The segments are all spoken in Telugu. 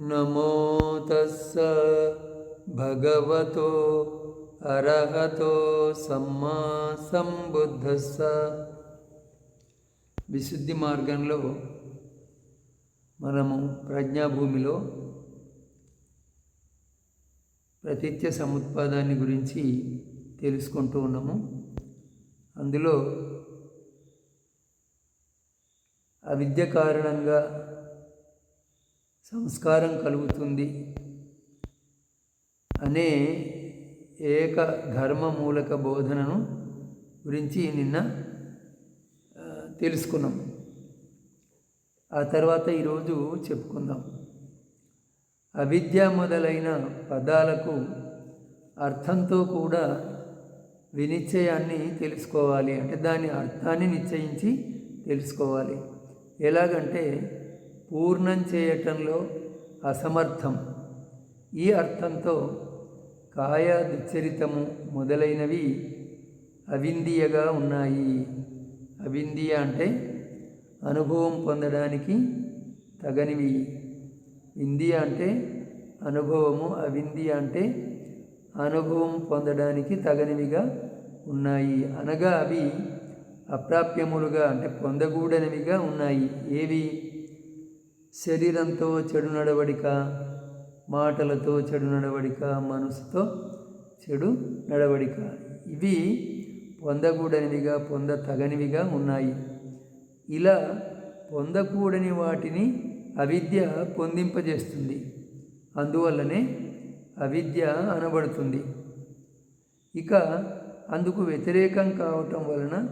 నమో తస్స భగవతో అర్హతో సమ్మా సంబుద్ధస్స. విశుద్ధి మార్గంలో మనము ప్రజ్ఞాభూమిలో ప్రతిత్య సముత్పాదాన్ని గురించి తెలుసుకుంటూ ఉన్నాము. అందులో అవిద్య కారణంగా సంస్కారం కలుగుతుంది అనే ఏక ధర్మ మూలక బోధనను గురించి నిన్న తెలుసుకున్నాం. ఆ తర్వాత ఈరోజు చెప్పుకుందాం. అవిద్య మొదలైన పదాలకు అర్థంతో కూడా వినిశ్చయాన్ని తెలుసుకోవాలి. అంటే దాని అర్థాన్ని నిశ్చయించి తెలుసుకోవాలి. ఎలాగంటే పూర్ణం చేయటంలో అసమర్థం. ఈ అర్థంతో కాయ దుచ్చరితము మొదలైనవి అవిందీయగా ఉన్నాయి. అవిందీయ అంటే అనుభవం పొందడానికి తగనివి. విందియ అంటే అనుభవము అవిందీయ అంటే అనుభవం పొందడానికి తగనివిగా ఉన్నాయి. అనగా అవి అప్రాప్యములుగా అంటే పొందగూడనివిగా ఉన్నాయి. ఏవి? శరీరంతో చెడు నడవడిక మాటలతో చెడు నడవడిక మనసుతో చెడు నడవడిక. ఇవి పొందకూడనివిగా పొంద తగనివిగా ఉన్నాయి. ఇలా పొందకూడని వాటిని అవిద్య పొందింపజేస్తుంది. అందువల్లనే అవిద్య అనబడుతుంది. ఇక అందుకు వ్యతిరేకం కావటం వలన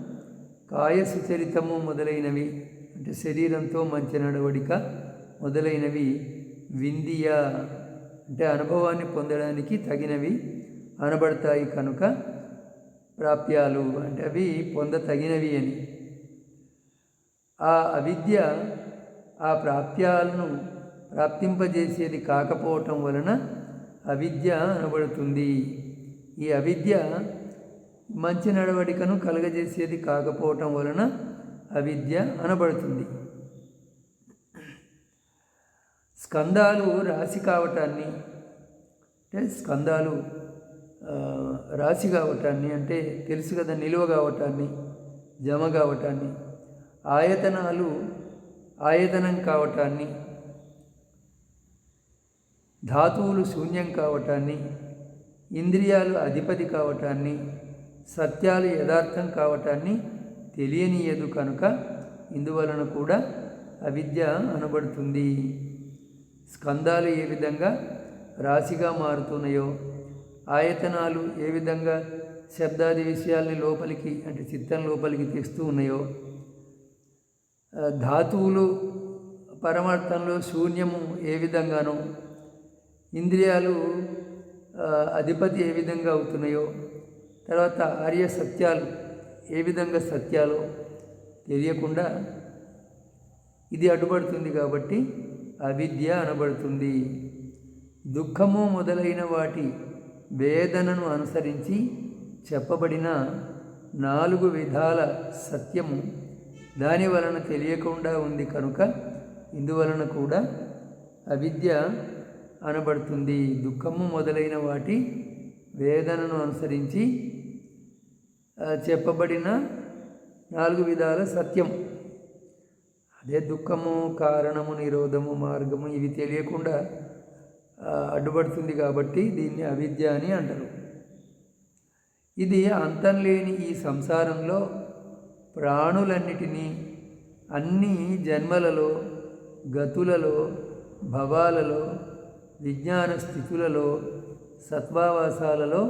కాయ సుచరితము మొదలైనవి అంటే శరీరంతో మంచి నడవడిక మొదలైనవి విందియ అంటే అనుభవాన్ని పొందడానికి తగినవి అనబడతాయి కనుక ప్రాప్యాలు అంటే అవి పొందతగినవి అని. ఆ అవిద్య ఆ ప్రాప్యాలను ప్రాప్తింపజేసేది కాకపోవటం వలన అవిద్య అనబడుతుంది. ఈ అవిద్య మంచి నడవడికను కలగజేసేది కాకపోవటం వలన అవిద్య అనబడుతుంది. స్కందాలు రాశి కావటాన్ని అంటే స్కందాలు రాశి కావటాన్ని అంటే తెలుసు కదా నిలువ కావటాన్ని జమ కావటాన్ని ఆయతనాలు ఆయతనం కావటాన్ని ధాతువులు శూన్యం కావటాన్ని ఇంద్రియాలు అధిపతి కావటాన్ని సత్యాలు యథార్థం కావటాన్ని తెలియనియదు కనుక ఇందువలన కూడా అవిద్య అనబడుతుంది. స్కందాలు ఏ విధంగా రాశిగా మారుతున్నాయో ఆయతనాలు ఏ విధంగా శబ్దాది విషయాల్ని లోపలికి అంటే చిత్తం లోపలికి తెస్తూ ఉన్నాయో ధాతువులు పరమార్థంలో శూన్యము ఏ విధంగానో ఇంద్రియాలు అధిపతి ఏ విధంగా అవుతున్నాయో తర్వాత ఆర్య సత్యాలు ఏ విధంగా సత్యాలో తెలియకుండా ఇది అడ్డుపడుతుంది కాబట్టి అవిద్య అనబడుతుంది. దుఃఖము మొదలైన వాటి వేదనను అనుసరించి చెప్పబడిన నాలుగు విధాల సత్యము దాని వలన తెలియకుండా ఉంది కనుక ఇందువలన కూడా అవిద్య అనబడుతుంది. దుఃఖము మొదలైన వాటి వేదనను అనుసరించి చెప్పబడిన నాలుగు విధాల సత్యం అదే దుఃఖము కారణము నిరోధము మార్గము ఇవి తెలియకుండా అడ్డుపడుతుంది కాబట్టి దీన్ని అవిద్య అని అంటారు. ఇది అంతం లేని ఈ సంసారంలో ప్రాణులన్నిటినీ అన్ని జన్మలలో గతులలో భవాలలో విజ్ఞాన స్థితులలో సత్వావాసాలలో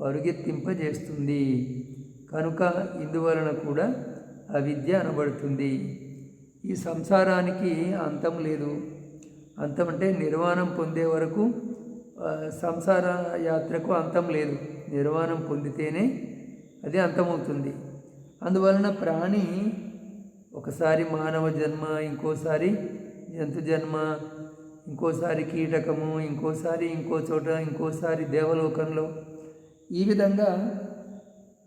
పరుగెత్తింపజేస్తుంది. కనుక ఇందువలన కూడా అవిద్య అనబడుతుంది. ఈ సంసారానికి అంతం లేదు. అంతం అంటే నిర్వాణం పొందే వరకు సంసార యాత్రకు అంతం లేదు. నిర్వాణం పొందితేనే అది అంతమవుతుంది. అందువలన ప్రాణి ఒకసారి మానవ జన్మ ఇంకోసారి జంతు జన్మ ఇంకోసారి కీటకము ఇంకోసారి ఇంకో చోట ఇంకోసారి దేవలోకంలో ఈ విధంగా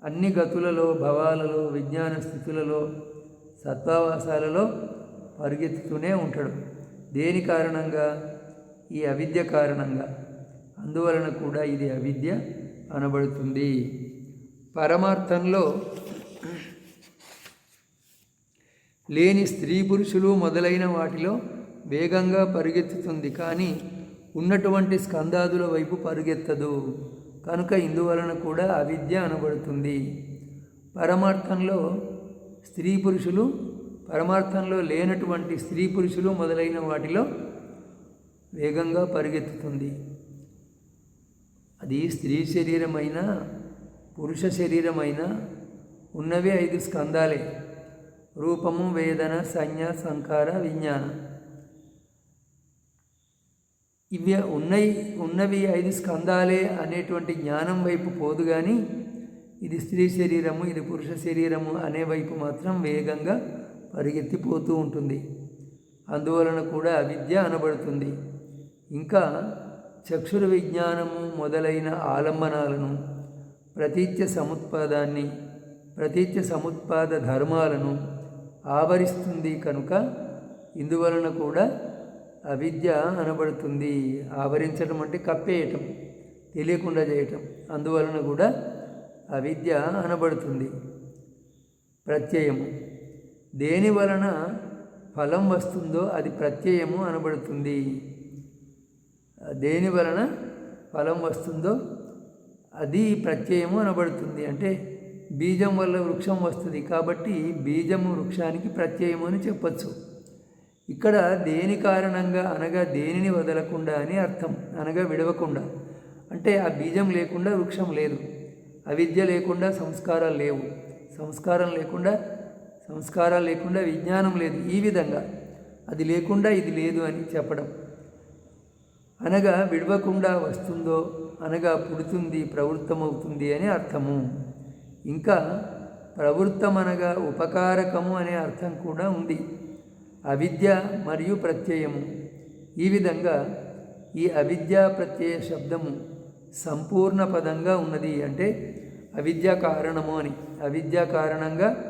అన్ని గతులలో భవాలలో విజ్ఞాన స్థితులలో సత్వావాసాలలో పరిగెత్తుతూనే ఉంటాడు. దేని కారణంగా? ఈ అవిద్య కారణంగా. అందువలన కూడా ఇది అవిద్య అనబడుతుంది. పరమార్థంలో లేని స్త్రీ పురుషులు మొదలైన వాటిలో వేగంగా పరిగెత్తుతుంది కానీ ఉన్నటువంటి స్కందాదుల వైపు పరుగెత్తదు. కనుక ఇందువలన కూడా అవిద్య అనబడుతుంది. పరమార్థంలో స్త్రీ పురుషులు పరమార్థంలో లేనటువంటి స్త్రీ పురుషులు మొదలైన వాటిలో వేగంగా పరిగెత్తుతుంది. అది స్త్రీ శరీరమైన పురుష శరీరమైన ఉన్నవి ఐదు స్కందాలే రూపము వేదన సంజ్ఞ సంకార విజ్ఞాన. ఇవి ఉన్నవి ఉన్నవి ఐదు స్కందాలే అనేటువంటి జ్ఞానం వైపు పోదు కానీ ఇది స్త్రీ శరీరము ఇది పురుష శరీరము అనే వైపు మాత్రం వేగంగా పరిగెత్తిపోతూ ఉంటుంది. అందువలన కూడా అవిద్య అనబడుతుంది. ఇంకా చక్షుర విజ్ఞానము మొదలైన ఆలంబనాలను ప్రతీత్య సముత్పాదాన్ని ప్రతీత్య సముత్పాద ధర్మాలను ఆవరిస్తుంది కనుక ఇందువలన కూడా అవిద్య అనబడుతుంది. ఆవరించడం అంటే కప్పేయటం తెలియకుండా చేయటం. అందువలన కూడా అవిద్య అనబడుతుంది. ప్రత్యయము. దేని వలన ఫలం వస్తుందో అది ప్రత్యయము అనబడుతుంది. దేని వలన ఫలం వస్తుందో అది ప్రత్యయము అనబడుతుంది. అంటే బీజం వల్ల వృక్షం వస్తుంది కాబట్టి బీజము వృక్షానికి ప్రత్యయము అని చెప్పచ్చు. ఇక్కడ దేని కారణంగా అనగా దేనిని వదలకుండా అని అర్థం. అనగా విడవకుండా. అంటే ఆ బీజం లేకుండా వృక్షం లేదు. అవిద్య లేకుండా సంస్కారాలు లేవు. సంస్కారం లేకుండా సంస్కారాలు లేకుండా విజ్ఞానం లేదు. ఈ విధంగా అది లేకుండా ఇది లేదు అని చెప్పడం. అనగా విడవకుండా వస్తుందో అనగా పుడుతుంది ప్రవృత్తమవుతుంది అని అర్థము. ఇంకా ప్రవృత్తం అనగా ఉపకారకము అనే అర్థం కూడా ఉంది. అవిద్య మరియు ప్రత్యయము. ఈ విధంగా ఈ అవిద్యా ప్రత్యయ శబ్దము సంపూర్ణ పదంగా ఉన్నది. అంటే అవిద్య కారణము అని. అవిద్య కారణంగా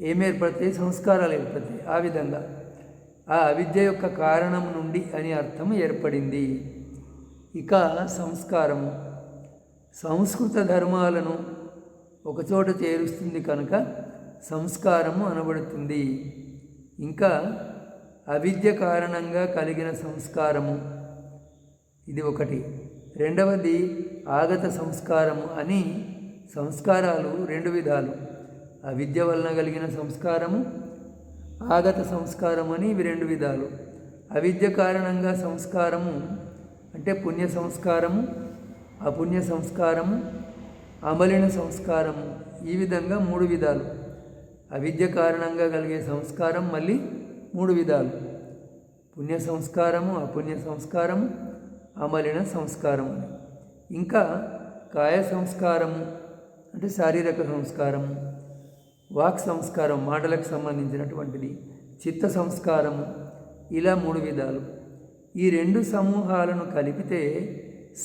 ఏమి ఏర్పడతాయి సంస్కారాలు ఏర్పడతాయి. ఆ విధంగా ఆ అవిద్య యొక్క కారణం నుండి అని అర్థం ఏర్పడింది. ఇక సంస్కారము. సంస్కృత ధర్మాలను ఒకచోట చేరుస్తుంది కనుక సంస్కారము అనబడుతుంది. ఇంకా అవిద్య కారణంగా కలిగిన సంస్కారము ఇది ఒకటి. రెండవది ఆగత సంస్కారము అని సంస్కారాలు రెండు విధాలు. అవిద్య వలన కలిగిన సంస్కారము ఆగత సంస్కారం అని ఇవి రెండు విధాలు. అవిద్య కారణంగా సంస్కారము అంటే పుణ్య సంస్కారము అపుణ్య సంస్కారము అమలిన సంస్కారము. ఈ విధంగా మూడు విధాలు. అవిద్య కారణంగా కలిగే సంస్కారం మళ్ళీ మూడు విధాలు. పుణ్య సంస్కారము అపుణ్య సంస్కారము అమలిన సంస్కారము ఇంకా కాయ సంస్కారం అంటే శారీరక సంస్కారం వాక్ సంస్కారం మాటలకు సంబంధించినటువంటిది చిత్త సంస్కారం ఇలా మూడు విధాలు. ఈ రెండు సమూహాలను కలిపితే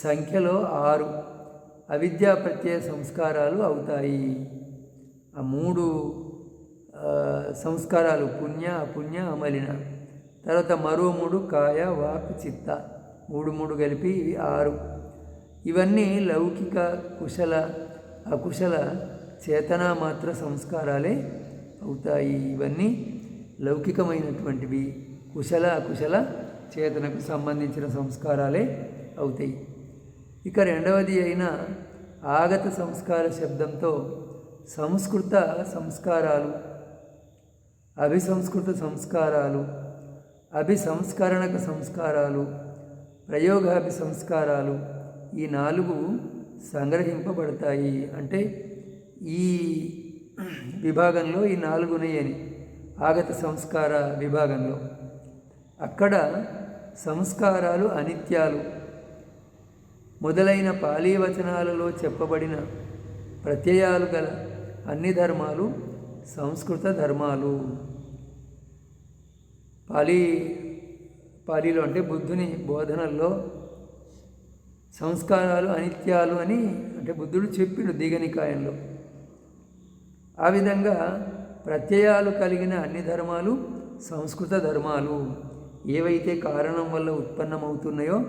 సంఖ్యలో ఆరు అవిద్యా ప్రత్యయ సంస్కారాలు అవుతాయి. ఆ మూడు సంస్కారాలు పుణ్య అపుణ్య అమలిన. తర్వాత మరో మూడు కాయ వాక్ చిత్త. మూడు మూడు కలిపి ఇవి ఆరు. ఇవన్నీ లౌకిక కుశల అకుశల చేతనా మాత్ర సంస్కారాలే అవుతాయి. ఇవన్నీ లౌకికమైనటువంటివి. కుశల అకుశల చేతనకు సంబంధించిన సంస్కారాలే అవుతాయి. ఇక రెండవది అయిన ఆగత సంస్కార శబ్దంతో సంస్కృత సంస్కారాలు అభిసంస్కృత సంస్కారాలు అభిసంస్కరణక సంస్కారాలు ప్రయోగాభి సంస్కారాలు ఈ నాలుగు సంగ్రహింపబడతాయి అంటే ఈ విభాగంలో ఈ నాలుగు ఉన్నాయని ఆగత సంస్కార విభాగంలో. అక్కడ సంస్కారాలు అనిత్యాలు. మొదలైన పాలీ వచనాలలో చెప్పబడిన ప్రత్యయాలు గల అన్ని ధర్మాలు సంస్కృత ధర్మాలు. పాలీ పాలీలో అంటే బుద్ధుని బోధనల్లో సంస్కారాలు అనిత్యాలు అని అంటే బుద్ధుడు చెప్పిండు దిగనికాయంలో ఆ విధంగా ప్రత్యయాలు కలిగిన అన్ని ధర్మాలు సంస్కృత ధర్మాలు. ఏవైతే కారణం వల్ల ఉత్పన్నమవుతున్నాయో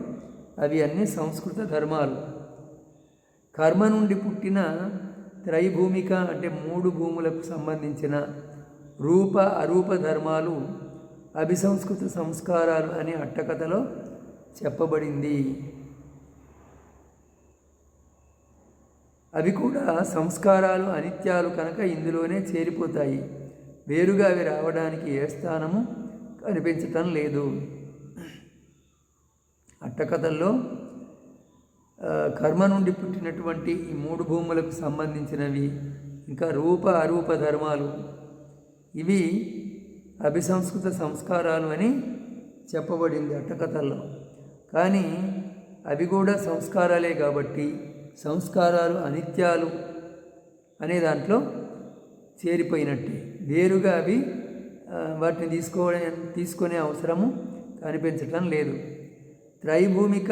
అవి అన్నీ సంస్కృత ధర్మాలు. కర్మ నుండి పుట్టిన త్రైభూమిక అంటే మూడు భూములకు సంబంధించిన రూప అరూప ధర్మాలు అభిసంస్కృత సంస్కారాలు అనే అట్టకథలో చెప్పబడింది. అవి కూడా సంస్కారాలు అనిత్యాలు కనుక ఇందులోనే చేరిపోతాయి. వేరుగా అవి రావడానికి ఏ స్థానము కనిపించటం లేదు. అట్టకథల్లో కర్మ నుండి పుట్టినటువంటి ఈ మూడు భూములకు సంబంధించినవి ఇంకా రూప అరూప ధర్మాలు. ఇవి అభిసంస్కృత సంస్కారాలు అని చెప్పబడింది అట్టకథల్లో. కానీ అవి కూడా సంస్కారాలే కాబట్టి సంస్కారాలు అనిత్యాలు అనే దాంట్లో చేరిపోయినట్టే. వేరుగా అవి వాటిని తీసుకోవడం తీసుకునే అవసరము కనిపించటం లేదు. త్రైభూమిక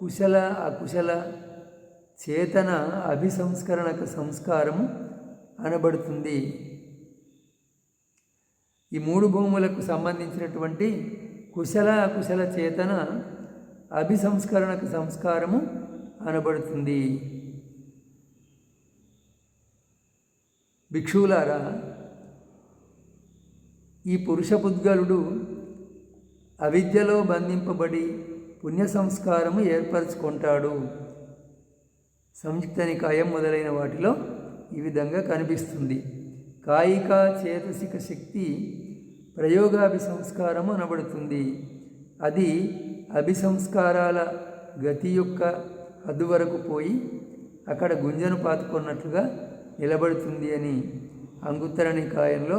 కుశల అకుశల చేతన అభిసంస్కరణక సంస్కారము అనబడుతుంది. ఈ మూడు భూములకు సంబంధించినటువంటి కుశల అకుశల చేతన అభిసంస్కరణకు సంస్కారము అనబడుతుంది భిక్షువులారా ఈ పురుష పుద్గలుడు అవిద్యలో బంధింపబడి పుణ్య సంస్కారము ఏర్పరచుకుంటాడు. సంయుక్త నికాయం మొదలైన వాటిలో ఈ విధంగా కనిపిస్తుంది. కాయిక చేతసిక శక్తి ప్రయోగాభిసంస్కారము అనబడుతుంది. అది అభిసంస్కారాల గతి యొక్క హద్దు వరకు పోయి అక్కడ గుంజను పాతుకున్నట్లుగా నిలబడుతుంది అని అంగుత్తర నికాయంలో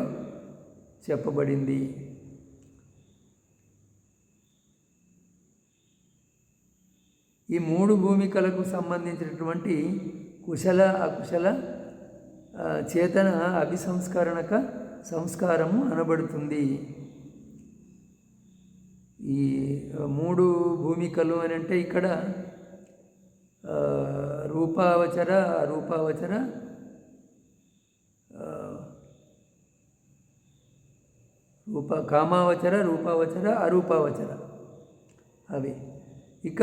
చెప్పబడింది. ఈ మూడు భూమికలకు సంబంధించినటువంటి కుశల అకుశల చేతన అభిసంస్కరణక సంస్కారము అనబడుతుంది. ఈ మూడు భూమికలు అని అంటే ఇక్కడ రూపావచర రూపావచర రూప కామావచర రూపావచర అరూపావచర. అవి. ఇక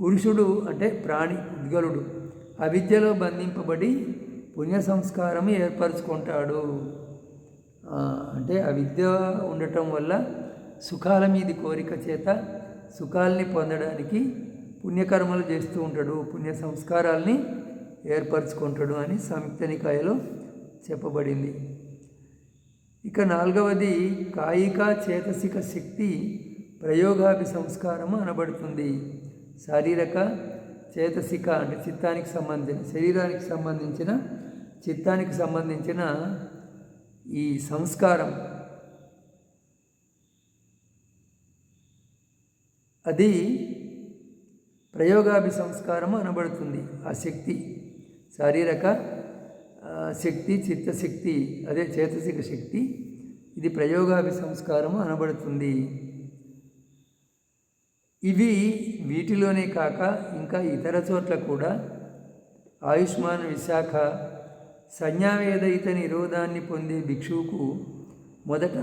పురుషుడు అంటే ప్రాణి ఉద్గలుడు అవిద్యలో బంధింపబడి పుణ్య సంస్కారం ఏర్పరచుకుంటాడు. ఆ, అంటే అవిద్య ఉండటం వల్ల సుఖాల మీది కోరిక చేత సుఖాల్ని పొందడానికి పుణ్యకర్మలు చేస్తూ ఉంటాడు పుణ్య సంస్కారాల్ని ఏర్పరచుకుంటాడు అని సంయుక్త నికాయలో చెప్పబడింది. ఇక నాలుగవది కాయిక చేతసిక శక్తి ప్రయోగాభి సంస్కారము అనబడుతుంది. శారీరక చేతసిక అంటే చిత్తానికి సంబంధించిన శరీరానికి సంబంధించిన చిత్తానికి సంబంధించిన ఈ సంస్కారం అది ప్రయోగాభి సంస్కారము అనబడుతుంది. ఆ శక్తి శారీరక శక్తి చిత్తశక్తి అదే చేతసిక శక్తి ఇది ప్రయోగాభి సంస్కారము అనబడుతుంది. ఇవి వీటిలోనే కాక ఇంకా ఇతర చోట్ల కూడా ఆయుష్మాన్ విశాఖ సంజ్ఞావేదయిత నిరోధాన్ని పొందే భిక్షువుకు మొదట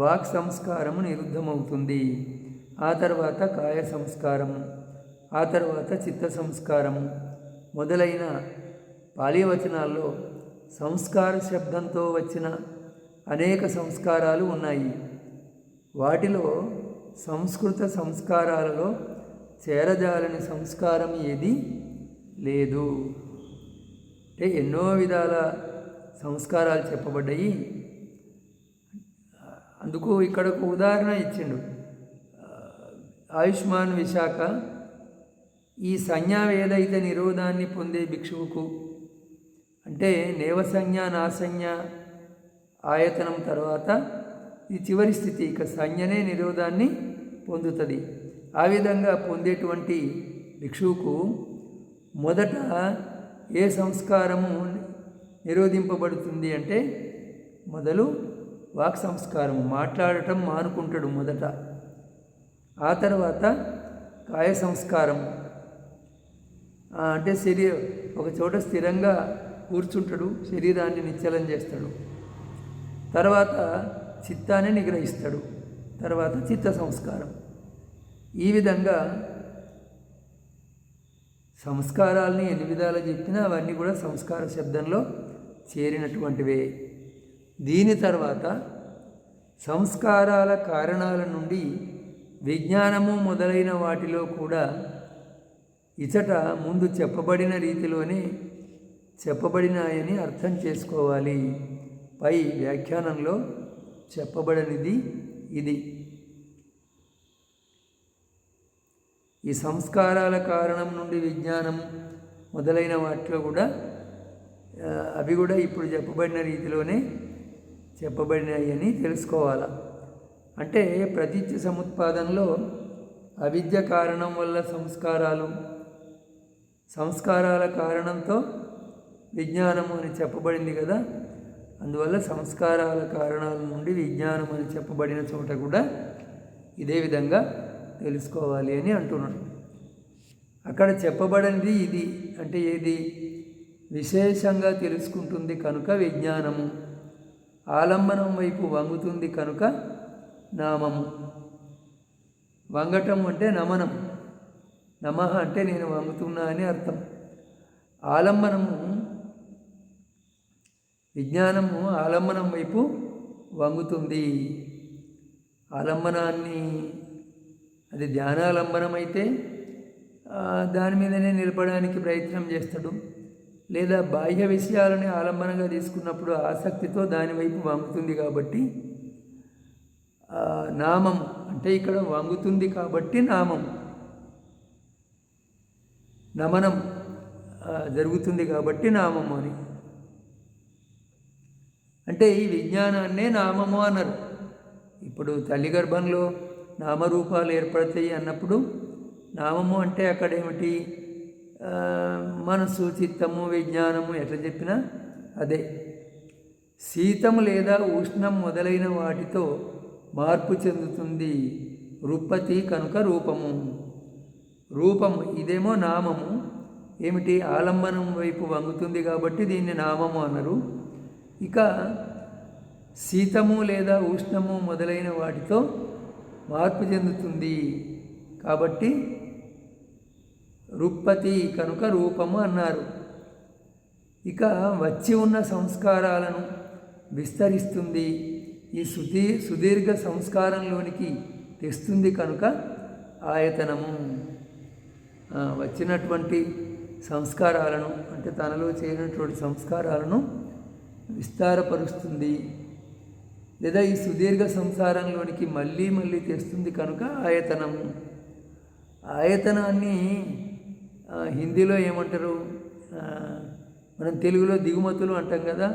వాక్ సంస్కారము నిరుద్ధమవుతుంది. ఆ తర్వాత కాయ సంస్కారం ఆ తర్వాత చిత్త సంస్కారం మొదలైన పాళీవచనాల్లో సంస్కార శబ్దంతో వచ్చిన అనేక సంస్కారాలు ఉన్నాయి. వాటిలో సంస్కృత సంస్కారాలలో చేరజాలని సంస్కారం ఏది లేదు. అంటే ఎన్నో విధాల సంస్కారాలు చెప్పబడ్డాయి. అందుకు ఇక్కడ ఒక ఉదాహరణ ఇచ్చిండు. ఆయుష్మాన్ విశాఖ ఈ సంజ్ఞావేదయిత నిరోధాన్ని పొందే భిక్షువుకు అంటే నేవసంజ్ఞ నాసంజ్ఞ ఆయతనం తర్వాత ఈ చివరి స్థితి ఇక సంజ్ఞనే నిరోధాన్ని పొందుతుంది. ఆ విధంగా పొందేటువంటి భిక్షువుకు మొదట ఏ సంస్కారము నిరోధింపబడుతుంది అంటే మొదలు వాక్ సంస్కారము మాట్లాడటం మానుకుంటాడు మొదట. ఆ తర్వాత కాయ సంస్కారం. అంటే శరీరం ఒక చోట స్థిరంగా కూర్చుంటాడు శరీరాన్ని నిశ్చలం చేస్తాడు. తర్వాత చిత్తాన్ని నిగ్రహిస్తాడు. తర్వాత చిత్త సంస్కారం. ఈ విధంగా సంస్కారాలని ఎన్ని విధాలు చెప్పినా అవన్నీ కూడా సంస్కార శబ్దంలో చేరినటువంటివే. దీని తర్వాత సంస్కారాల కారణాల నుండి విజ్ఞానము మొదలైన వాటిలో కూడా ఇచట ముందు చెప్పబడిన రీతిలోనే చెప్పబడినాయని అర్థం చేసుకోవాలి. పై వ్యాఖ్యానంలో చెప్పబడినది ఇది. ఈ సంస్కారాల కారణం నుండి విజ్ఞానం మొదలైన వాటిలో కూడా అవి కూడా ఇప్పుడు చెప్పబడిన రీతిలోనే చెప్పబడినాయి అని తెలుసుకోవాలి? అంటే ప్రతిత్య సముత్పాదనలో అవిద్య కారణం వల్ల సంస్కారాలు సంస్కారాల కారణంతో విజ్ఞానము అని చెప్పబడింది కదా. అందువల్ల సంస్కారాల కారణాల నుండి విజ్ఞానం అని చెప్పబడిన చోట కూడా ఇదే విధంగా తెలుసుకోవాలి అని అంటున్నాడు. అక్కడ చెప్పబడింది ఇది. అంటే ఏది? విశేషంగా తెలుసుకుంటుంది కనుక విజ్ఞానము. ఆలంబనం వైపు వంగుతుంది కనుక నామము. వంగటం అంటే నమనం. నమ అంటే నేను వంగుతున్నా అని అర్థం. ఆలంబనము విజ్ఞానము ఆలంబనం వైపు వంగుతుంది. ఆలంబనాన్ని అది ధ్యానాలంబనం అయితే దాని మీదనే నిలపడానికి ప్రయత్నం చేస్తాడు. లేదా బాహ్య విషయాలని ఆలంబనంగా తీసుకున్నప్పుడు ఆసక్తితో దాని వైపు వంగుతుంది కాబట్టి నామము నామం. అంటే ఇక్కడ వంగుతుంది కాబట్టి నామం. నమనం జరుగుతుంది కాబట్టి నామము అని. అంటే ఈ విజ్ఞానాన్నే నామము అన్నారు. ఇప్పుడు తల్లి గర్భంలో నామరూపాలు ఏర్పడతాయి అన్నప్పుడు నామము అంటే అక్కడ ఏమిటి మనసు చిత్తము విజ్ఞానము ఎట్లా చెప్పినా అదే. శీతము లేదా ఉష్ణం మొదలైన వాటితో మార్పు చెందుతుంది. రుప్పతి కనుక రూపము. రూపము ఇదేమో నామము. ఏమిటి? ఆలంబనం వైపు వంగుతుంది కాబట్టి దీన్ని నామము అన్నారు ఇక శీతము లేదా ఉష్ణము మొదలైన వాటితో మార్పు చెందుతుంది. కాబట్టి రుప్పతి కనుక రూపము అన్నారు. ఇక వచ్చి ఉన్న సంస్కారాలను విస్తరిస్తుంది. ఈ సుదీ సుదీర్ఘ సంస్కారంలోనికి తెస్తుంది కనుక ఆయతనము. వచ్చినటువంటి సంస్కారాలను అంటే తనలో చేరినటువంటి సంస్కారాలను విస్తారపరుస్తుంది. లేదా ఈ సుదీర్ఘ సంసారంలోనికి మళ్ళీ మళ్ళీ తెస్తుంది కనుక ఆయతనము. ఆయతనాన్ని హిందీలో ఏమంటారు? మనం తెలుగులో దిగుమతులు అంటాం కదా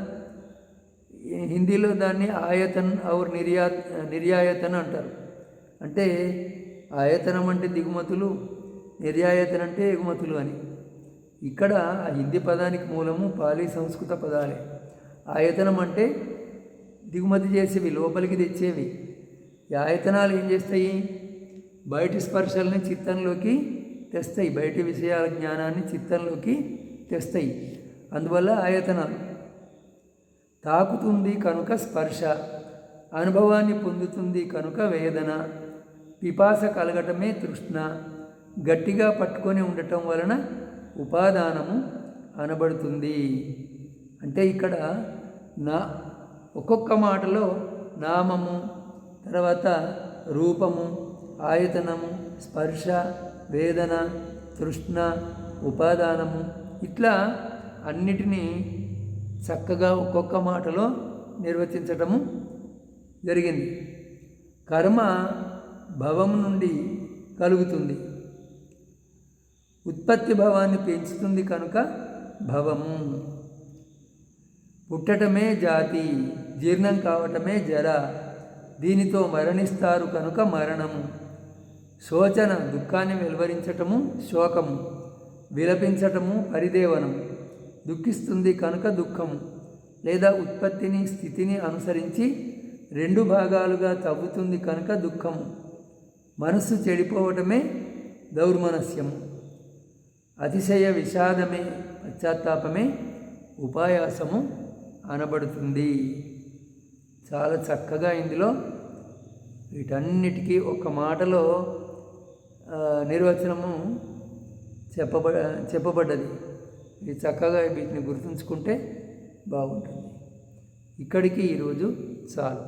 హిందీలో దాన్ని ఆయతన్ ఔర్ నిర్యా నిర్యాయతన్ అంటారు. అంటే ఆయతనం అంటే దిగుమతులు నిర్యాయతన్ అంటే ఎగుమతులు అని. ఇక్కడ ఆ హిందీ పదానికి మూలము పాలీ సంస్కృత పదాలే. ఆయతనం అంటే దిగుమతి చేసేవి లోపలికి తెచ్చేవి. ఈ ఆయతనాలు ఏం చేస్తాయి? బయటి స్పర్శల్ని చిత్తంలోకి తెస్తాయి బయటి విషయాల జ్ఞానాన్ని చిత్తంలోకి తెస్తాయి. అందువల్ల ఆయతనాలు. తాకుతుంది కనుక స్పర్శ అనుభవాన్ని పొందుతుంది కనుక వేదన పిపాస కలగటమే తృష్ణ గట్టిగా పట్టుకొని ఉండటం వలన ఉపాదానము అనబడుతుంది. అంటే ఇక్కడ నా ఒక్కొక్క మాటలో నామము తర్వాత రూపము ఆయతనము స్పర్శ వేదన తృష్ణ ఉపాదానము ఇట్లా అన్నిటినీ చక్కగా ఒక్కొక్క మాటలో నిర్వచించటము జరిగింది. కర్మ భవం నుండి కలుగుతుంది. ఉత్పత్తి భవాన్ని పెంచుతుంది కనుక భవము పుట్టటమే జాతి జీర్ణం కావటమే జర దీనితో మరణిస్తారు కనుక మరణము. శోచన దుఃఖాన్ని వెలువరించటము శోకము విలపించటము పరిదేవనము. దుఃఖిస్తుంది కనుక దుఃఖము లేదా ఉత్పత్తిని స్థితిని అనుసరించి రెండు భాగాలుగా తవ్వుతుంది కనుక దుఃఖము మనస్సు చెడిపోవటమే దౌర్మనస్యము అతిశయ విషాదమే పశ్చాత్తాపమే ఉపాయాసము అనబడుతుంది. చాలా చక్కగా ఇందులో వీటన్నిటికీ ఒక మాటలో నిర్వచనము చెప్పబ చెప్పబడ్డది. ఇది చక్కగా వీటిని గుర్తుంచుకుంటే బాగుంటుంది. ఇక్కడికి ఈరోజు చాలు